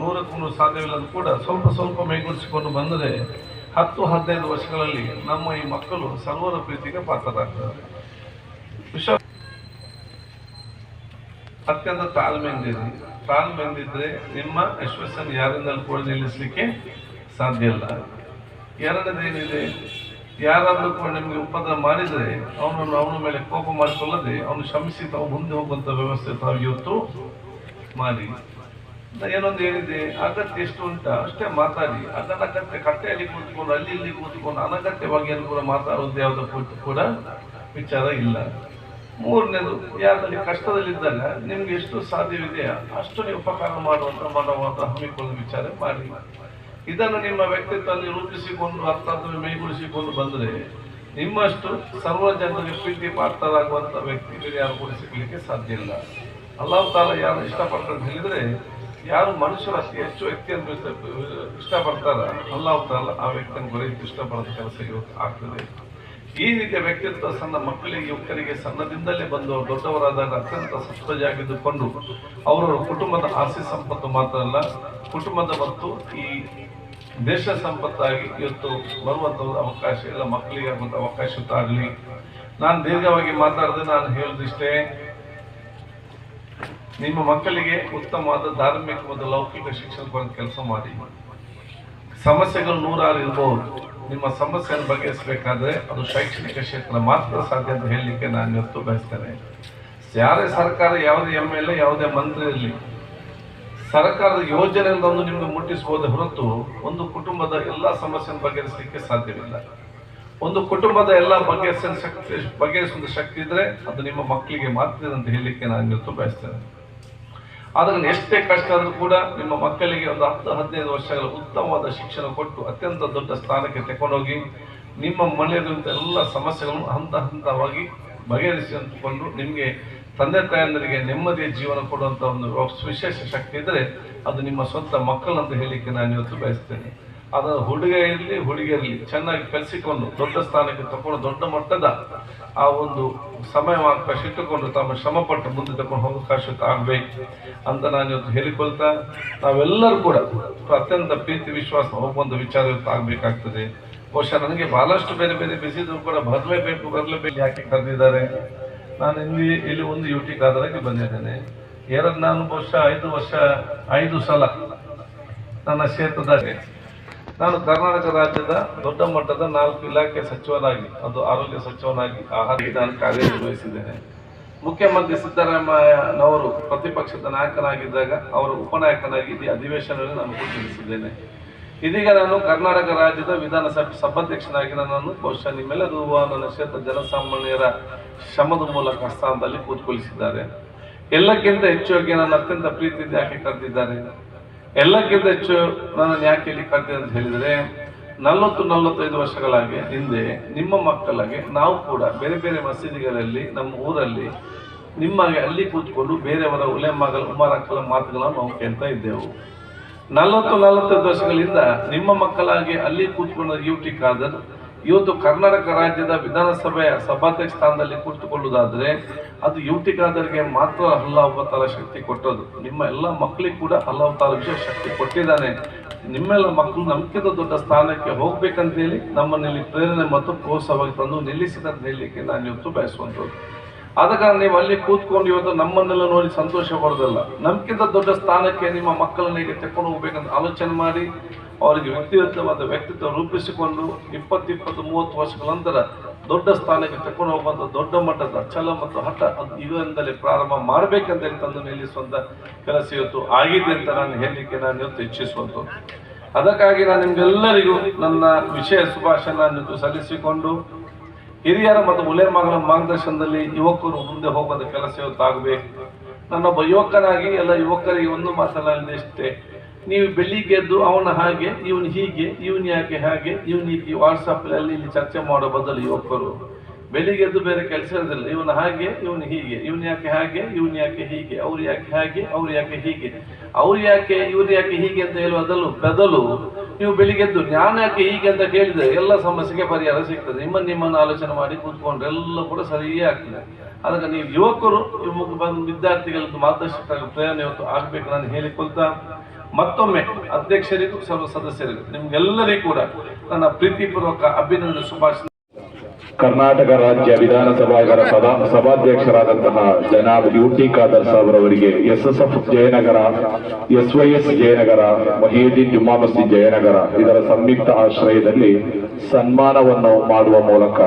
ನೂರಕ್ಕೂ ನೂರು ಕೂಡ ಸ್ವಲ್ಪ ಸ್ವಲ್ಪ ಮೈಗೂಡಿಸಿಕೊಂಡು ಬಂದರೆ ಹತ್ತು ಹದಿನೈದು ವರ್ಷಗಳಲ್ಲಿ ನಮ್ಮ ಈ ಮಕ್ಕಳು ಸರ್ವರ ಪ್ರೀತಿಗೆ ಪಾತ್ರರಾಗ್ತಾರೆ ವಿಶ್ವ ಅತ್ಯಂತ ತಾಳ್ಮೆಯಿಂದಿರಿ. ತಾಳ್ಮೆಯಿಂದಿದ್ರೆ ನಿಮ್ಮ ಯಶಸ್ಸನ್ನು ಯಾರಿಂದಲೂ ಕೂಡ ನಿಲ್ಲಿಸಲಿಕ್ಕೆ ಸಾಧ್ಯ ಇಲ್ಲ. ಎರಡನೇದೇನಿದೆ, ಯಾರಾದರೂ ಕೂಡ ನಿಮಗೆ ಉಪದ್ರ ಮಾಡಿದರೆ ಅವನನ್ನು ಅವನ ಮೇಲೆ ಕೋಪ ಮಾಡಿಕೊಳ್ಳದೆ ಅವನು ಶ್ರಮಿಸಿ ತಾವು ಮುಂದೆ ಹೋಗುವಂಥ ವ್ಯವಸ್ಥೆ ತಾವು ಇವತ್ತು ಮಾಡಿ. ಏನೊಂದು ಹೇಳಿದೆ ಅಗತ್ಯ ಎಷ್ಟು ಉಂಟ ಅಷ್ಟೇ ಮಾತಾಡಿ. ಅದನ್ನಗತ್ಯ ಕಟ್ಟೆಯಲ್ಲಿ ಕೂತ್ಕೊಂಡು ಅಲ್ಲಿ ಇಲ್ಲಿ ಕೂತ್ಕೊಂಡು, ಅನಗತ್ಯವಾಗಿ ಏನು ಕೂಡ ಮಾತಾಡೋದು ಯಾವುದೋ ಕೂಡ- ವಿಚಾರ ಇಲ್ಲ. ಮೂರನೇದು ಯಾರಲ್ಲಿ ಕಷ್ಟದಲ್ಲಿದ್ದಾಗ ನಿಮ್ಗೆ ಎಷ್ಟು ಸಾಧ್ಯವಿದೆ ಅಷ್ಟು ನೀವು ಉಪಕಾರ ಮಾಡುವಂತ ಮಾಡುವಂತ ಹಮ್ಮಿಕೊಳ್ಳುವ ವಿಚಾರ ಮಾಡಿ. ಇದನ್ನು ನಿಮ್ಮ ವ್ಯಕ್ತಿತ್ವದಲ್ಲಿ ರೂಪಿಸಿಕೊಂಡು ಅರ್ಥಾತ್ ಮೈಗೂಡಿಸಿಕೊಂಡು ಬಂದರೆ ನಿಮ್ಮಷ್ಟು ಸರ್ವ ಜನರಿಗೆ ಪ್ರೀತಿ ಪಾತ್ರರಾಗುವಂತ ವ್ಯಕ್ತಿ ಬೇರೆ ಯಾರು ಕೂಡ ಸಿಗಲಿಕ್ಕೆ ಸಾಧ್ಯ ಇಲ್ಲ. ಅಲ್ಲಾಹ್ ತಾಲ ಯಾರು ಹೇಳಿದರೆ ಹೇಳಿದ್ರೆ ಯಾರು ಮನುಷ್ಯರು ಅತಿ ಹೆಚ್ಚು ವ್ಯಕ್ತಿಯನ್ನು ಅಂತ ಇಷ್ಟಪಡ್ತಾರ ಅಲ್ಲ ಅವ್ತಾರಲ್ಲ ಆ ವ್ಯಕ್ತಿಯನ್ನು ಗುರಿತು ಇಷ್ಟಪಡೋದ ಕೆಲಸ ಇವತ್ತು ಆಗ್ತದೆ. ಈ ರೀತಿಯ ವ್ಯಕ್ತಿತ್ವ ಸಣ್ಣ ಮಕ್ಕಳಿಗೆ, ಯುವಕರಿಗೆ ಸಣ್ಣದಿಂದಲೇ ಬಂದು ದೊಡ್ಡವರಾದಾಗ ಅತ್ಯಂತ ಸತ್ವಜಾಗಿದ್ದುಕೊಂಡು ಅವರವರ ಕುಟುಂಬದ ಆಸ್ತಿ ಸಂಪತ್ತು ಮಾತ್ರ ಅಲ್ಲ, ಕುಟುಂಬದ ಮತ್ತು ಈ ದೇಶ ಸಂಪತ್ತಾಗಿ ಇವತ್ತು ಬರುವಂತ ಅವಕಾಶ ಎಲ್ಲ ಮಕ್ಕಳಿಗೆ ಆಗುವಂತ ಅವಕಾಶ ಆಗಲಿ ನಾನು ದೀರ್ಘವಾಗಿ ಮಾತಾಡದೆ, ನಾನು ಹೇಳುದಿಷ್ಟೇ ನಿಮ್ಮ ಮಕ್ಕಳಿಗೆ ಉತ್ತಮವಾದ ಧಾರ್ಮಿಕ ಮತ್ತು ಲೌಕಿಕ ಶಿಕ್ಷಣ ಕೊಡೋ ಕೆಲಸ ಮಾಡಿ. ಸಮಸ್ಯೆಗಳು ನೂರಾರು ಇರಬಹುದು ನಿಮ್ಮ ಸಮಸ್ಯೆಯನ್ನು ಬಗೆಹರಿಸಬೇಕಾದ್ರೆ ಅದು ಶೈಕ್ಷಣಿಕ ಕ್ಷೇತ್ರ ಮಾತ್ರ ಸಾಧ್ಯ ಅಂತ ಹೇಳಲಿಕ್ಕೆ ನಾನು ಇವತ್ತು ಬಯಸ್ತೇನೆ. ಯಾರೇ ಸರ್ಕಾರ, ಯಾವುದೇ ಎಂ ಎಲ್ ಎ ಯಾವುದೇ ಮಂತ್ರಿ ಇರಲಿ, ಸರ್ಕಾರದ ಯೋಜನೆಗಳನ್ನು ನಿಮಗೆ ಮುಟ್ಟಿಸಬಹುದೇ ಹೊರತು ಒಂದು ಕುಟುಂಬದ ಎಲ್ಲ ಸಮಸ್ಯೆಯನ್ನು ಬಗೆಹರಿಸಲಿಕ್ಕೆ ಸಾಧ್ಯವಿಲ್ಲ. ಒಂದು ಕುಟುಂಬದ ಎಲ್ಲ ಬಗೆಹರಿಸ ಶಕ್ತಿ ಬಗೆಹರಿಸುವ ಶಕ್ತಿ ಇದ್ರೆ ಅದು ನಿಮ್ಮ ಮಕ್ಕಳಿಗೆ ಮಾತ್ರ ಅಂತ ಹೇಳಲಿಕ್ಕೆ ನಾನು ಇವತ್ತು ಬಯಸ್ತೇನೆ. ಅದನ್ನು ಎಷ್ಟೇ ಕಷ್ಟ ಆದರೂ ಕೂಡ ನಿಮ್ಮ ಮಕ್ಕಳಿಗೆ ಒಂದು ಹತ್ತು, ಹದಿನೈದು ವರ್ಷಗಳ ಉತ್ತಮವಾದ ಶಿಕ್ಷಣ ಕೊಟ್ಟು ಅತ್ಯಂತ ದೊಡ್ಡ ಸ್ಥಾನಕ್ಕೆ ತಗೊಂಡೋಗಿ ನಿಮ್ಮ ಮನೆಯಲ್ಲಿರುವಂಥ ಎಲ್ಲ ಸಮಸ್ಯೆಗಳನ್ನು ಹಂತ ಹಂತವಾಗಿ ಬಗೆಹರಿಸಿ ಅಂದುಕೊಂಡು ನಿಮಗೆ ತಂದೆ ತಾಯಂದರಿಗೆ ನೆಮ್ಮದಿಯ ಜೀವನ ಕೊಡುವಂಥ ಒಂದು ವಿಶೇಷ ಶಕ್ತಿ ಇದ್ದರೆ ಅದು ನಿಮ್ಮ ಸ್ವಂತ ಮಕ್ಕಳಂತ ಹೇಳಲಿಕ್ಕೆ ನಾನು ಇವತ್ತು ಬಯಸ್ತೇನೆ. ಅದರ ಹುಡುಗ ಇರಲಿ, ಹುಡುಗಿ ಇರಲಿ, ಚೆನ್ನಾಗಿ ಕಲಿಸಿಕೊಂಡು, ದೊಡ್ಡ ಸ್ಥಾನಕ್ಕೆ ತಕೊಂಡು ದೊಡ್ಡ ಮಟ್ಟದ ಆ ಒಂದು ಸಮಯಾವಕಾಶ ಇಟ್ಟುಕೊಂಡು ತಮ್ಮ ಶ್ರಮಪಟ್ಟು ಮುಂದೆ ತಕೊಂಡು ಅವಕಾಶ ಆಗಬೇಕು ಅಂತ ನಾನು ಇವತ್ತು ಹೇಳಿಕೊಳ್ತಾ, ನಾವೆಲ್ಲರೂ ಕೂಡ ಅತ್ಯಂತ ಪ್ರೀತಿ, ವಿಶ್ವಾಸ ಹೋಗುವಂಥ ವಿಚಾರ ಇವತ್ತು ಆಗಬೇಕಾಗ್ತದೆ. ಬಹುಶಃ ನನಗೆ ಬಹಳಷ್ಟು ಬೇರೆ ಬೇರೆ ಬಿಸಿದ್ರು ಕೂಡ ಬರಲೇಬೇಕು ಬರಲೇಬೇಕು ಯಾಕೆ ಕರೆದಿದ್ದಾರೆ. ನಾನು ಇಲ್ಲಿ ಇಲ್ಲಿ ಒಂದು ಯುಟಿ ಕಾದರಾಗಿ ಬಂದಿದ್ದೇನೆ. ಎರಡು ನಾನು ಬಹುಶಃ ಐದು ವರ್ಷ, ಐದು ಸಲ ನನ್ನ ಕ್ಷೇತ್ರದಲ್ಲಿ ನಾನು ಕರ್ನಾಟಕ ರಾಜ್ಯದ ದೊಡ್ಡ ಮಟ್ಟದ ನಾಲ್ಕು ಇಲಾಖೆ ಸಚಿವನಾಗಿ, ಅದು ಆರೋಗ್ಯ ಸಚಿವನಾಗಿ ಆಹಾರ ನಾನು ಕಾರ್ಯನಿರ್ವಹಿಸಿದ್ದೇನೆ ಮುಖ್ಯಮಂತ್ರಿ ಸಿದ್ದರಾಮಯ್ಯನವರು ಪ್ರತಿಪಕ್ಷದ ನಾಯಕನಾಗಿದ್ದಾಗ ಅವರು ಉಪನಾಯಕನಾಗಿ ಈ ಅಧಿವೇಶನದಲ್ಲಿ ನಾನು ತಿಳಿಸಿದ್ದೇನೆ ಇದೀಗ ನಾನು ಕರ್ನಾಟಕ ರಾಜ್ಯದ ವಿಧಾನಸಭೆ ಸಭಾಧ್ಯಕ್ಷನಾಗಿ ನನ್ನನ್ನು ಬಹುಶಃ ನಿಮ್ಮೆಲ್ಲರೂ ನನ್ನ ಕ್ಷೇತ್ರ ಜನಸಾಮಾನ್ಯರ ಶ್ರಮದ ಮೂಲಕ ಸ್ಥಾನದಲ್ಲಿ ಕೂತ್ಕೊಳಿಸಿದ್ದಾರೆ. ಎಲ್ಲಕ್ಕಿಂತ ಹೆಚ್ಚಾಗಿ ನನ್ನ ಅತ್ಯಂತ ಪ್ರೀತಿಯಿಂದ ಯಾಕೆ ಕರೆದಿದ್ದಾರೆ? ಎಲ್ಲಕ್ಕಿಂತ ಹೆಚ್ಚು ನನ್ನನ್ನು ಯಾಕೆ ಇಲ್ಲಿ ಕರೆದಿದೆ ಅಂತ ಹೇಳಿದರೆ, ನಲವತ್ತು ನಲವತ್ತೈದು ವರ್ಷಗಳಾಗಿ ಹಿಂದೆ ನಿಮ್ಮ ಮಕ್ಕಳಾಗೆ ನಾವು ಕೂಡ ಬೇರೆ ಬೇರೆ ಮಸೀದಿಗಳಲ್ಲಿ, ನಮ್ಮ ಊರಲ್ಲಿ ನಿಮ್ಮಾಗೆ ಅಲ್ಲಿ ಕೂತ್ಕೊಂಡು ಬೇರೆಯವರ ಉಲೆ ಕುಮಾರ ಉಮರಕ್ಕಲ ಮಾತುಗಳನ್ನು ನಾವು ಕೇಳ್ತಾ ಇದ್ದೆವು. ನಲವತ್ತು ನಲವತ್ತೈದು ವರ್ಷಗಳಿಂದ ನಿಮ್ಮ ಮಕ್ಕಳಾಗಿ ಅಲ್ಲಿ ಕೂತ್ಕೊಂಡ ಯುಟಿ ಖಾದರ್ ಇವತ್ತು ಕರ್ನಾಟಕ ರಾಜ್ಯದ ವಿಧಾನಸಭೆಯ ಸಭಾಧ್ಯಕ್ಷ ಸ್ಥಾನದಲ್ಲಿ ಕುಳಿತುಕೊಳ್ಳುವುದಾದರೆ ಅದು ಯುವತಿಗಾದರಿಗೆ ಮಾತ್ರ ಅಲ್ಲಾಹ್ ಶಕ್ತಿ ಕೊಟ್ಟದ್ದು. ನಿಮ್ಮ ಎಲ್ಲ ಮಕ್ಕಳಿಗೆ ಕೂಡ ಅಲ್ಲಾಹ್ ವಿಶೇಷ ಶಕ್ತಿ ಕೊಟ್ಟಿದ್ದಾನೆ. ನಿಮ್ಮೆಲ್ಲ ಮಕ್ಕಳು ನಂಬಿಕೆದ ದೊಡ್ಡ ಸ್ಥಾನಕ್ಕೆ ಹೋಗ್ಬೇಕಂತ ಹೇಳಿ ನಮ್ಮನ್ನಲ್ಲಿ ಪ್ರೇರಣೆ ಮತ್ತು ಪ್ರೋತ್ಸಾಹವಾಗಿ ತಂದು ನಿಲ್ಲಿಸಿದಂತ ಹೇಳಲಿಕ್ಕೆ ನಾನು ಇವತ್ತು ಬಯಸುವಂಥದ್ದು. ಆದ ಕಾರಣ ನೀವು ಅಲ್ಲಿ ಕೂತ್ಕೊಂಡು ಇವತ್ತು ನಮ್ಮನ್ನೆಲ್ಲ ನೋಡಿ ಸಂತೋಷ ಪಡೋದಲ್ಲ ನಂಬಿಕೆದ ದೊಡ್ಡ ಸ್ಥಾನಕ್ಕೆ ನಿಮ್ಮ ಮಕ್ಕಳನ್ನ ಈಗ ತೆಕ್ಕೊಂಡು ಹೋಗ್ಬೇಕಂತ ಆಲೋಚನೆ ಮಾಡಿ ಅವರಿಗೆ ವ್ಯಕ್ತಿಗತವಾದ ವ್ಯಕ್ತಿತ್ವ ರೂಪಿಸಿಕೊಂಡು ಇಪ್ಪತ್ತು ಇಪ್ಪತ್ತು ಮೂವತ್ತು ವರ್ಷಗಳ ನಂತರ ದೊಡ್ಡ ಸ್ಥಾನಕ್ಕೆ ತಕ್ಕೊಂಡು ಹೋಗುವಂಥ ದೊಡ್ಡ ಮಟ್ಟದ ಛಲ ಮತ್ತು ಹಠ ಅದು ಇದರಿಂದಲೇ ಪ್ರಾರಂಭ ಮಾಡಬೇಕಂತ ತಂದು ನಿಲ್ಲಿಸುವಂಥ ಕೆಲಸ ಇವತ್ತು ಆಗಿದೆ ಅಂತ ನಾನು ಹೇಳಲಿಕ್ಕೆ ನಾನು ಇವತ್ತು ಇಚ್ಛಿಸುವಂಥದ್ದು ಅದಕ್ಕಾಗಿ ನಾನು ನಿಮ್ಗೆಲ್ಲರಿಗೂ ನನ್ನ ವಿಷಯ ಶುಭಾಶಯ ಇವತ್ತು ಸಲ್ಲಿಸಿಕೊಂಡು ಹಿರಿಯರ ಮತ್ತು ಮಗಳ ಮಾರ್ಗದರ್ಶನದಲ್ಲಿ ಯುವಕರು ಮುಂದೆ ಹೋಗೋದ ಕೆಲಸ ಇವತ್ತು ಆಗಬೇಕು. ನಾನೊಬ್ಬ ಯುವಕನಾಗಿ ಎಲ್ಲ ಯುವಕರಿಗೆ ಒಂದು ಮಾತನಾಡಿದೆ ಇಷ್ಟೇ ನೀವು ಬೆಳಿಗ್ಗೆ ಎದ್ದು ಅವನ ಹಾಗೆ, ಇವನು ಹೀಗೆ, ಇವನು ಯಾಕೆ ಹಾಗೆ, ಇವನು ಹೀಗೆ ವಾಟ್ಸಪ್ಪಲ್ಲಿ ಇಲ್ಲಿ ಚರ್ಚೆ ಮಾಡೋ ಬದಲು ಯುವಕರು. ಬೆಳಿಗ್ಗೆ ಎದ್ದು ಬೇರೆ ಕೆಲಸ ಇರೋದಿಲ್ಲ ಇವನು ಹಾಗೆ, ಇವನು ಹೀಗೆ, ಇವನು ಯಾಕೆ ಹಾಗೆ, ಇವನು ಯಾಕೆ ಹೀಗೆ, ಅವ್ರು ಯಾಕೆ ಹಾಗೆ, ಅವ್ರು ಯಾಕೆ ಹೀಗೆ. ಅವ್ರು ಯಾಕೆ, ಇವ್ರು ಯಾಕೆ ಹೀಗೆ ಅಂತ ಹೇಳುವ ಬದಲು ನೀವು ಬೆಳಿಗ್ಗೆ ಎದ್ದು ನಾನು ಯಾಕೆ ಹೀಗೆ ಅಂತ ಕೇಳಿದರೆ ಎಲ್ಲ ಸಮಸ್ಯೆಗೆ ಪರಿಹಾರ ಸಿಗ್ತದೆ. ನಿಮ್ಮನ್ನು ನಿಮ್ಮನ್ನು ಆಲೋಚನೆ ಮಾಡಿ ಕೂತ್ಕೊಂಡ್ರೆ ಎಲ್ಲ ಕೂಡ ಸರಿಯೇ ಆಗ್ತದೆ. ಅದಕ್ಕೆ ನೀವು ಯುವಕರು ಇವಾಗ ಬಂದು ವಿದ್ಯಾರ್ಥಿಗಳದ್ದು ಮಾರ್ಗದರ್ಶಕ ಪ್ರೇರಣೆ ಇವತ್ತು ಆಗಬೇಕು, ನಾನು ಹೇಳಿಕೊಳ್ತಾ ಮತ್ತೊಮ್ಮೆ ಅಧ್ಯಕ್ಷರಿಗೂ ಸರ್ವ ಸದಸ್ಯರಿಗೂ, ನಿಮ್ಗೆಲ್ಲರಿಗೂ ಕೂಡ ನನ್ನ ಪ್ರೀತಿಪೂರ್ವಕ ಅಭಿನಂದನೆ, ಶುಭಾಶಯ. ಕರ್ನಾಟಕ ರಾಜ್ಯ ವಿಧಾನಸಭಾಗರ ಸಭಾ ಸಭಾಧ್ಯಕ್ಷರಾದಂತಹ ಜನಾಬ್ ಯು ಟಿ ಖಾದರ್ ಸಾಬ್ ಅವರಿಗೆ S S Jayanagar S Jayanagar Mohiyuddin Jumma Jayanagar, ಇದರ ಸಂಯುಕ್ತ ಆಶ್ರಯದಲ್ಲಿ ಸನ್ಮಾನವನ್ನು ಮಾಡುವ ಮೂಲಕ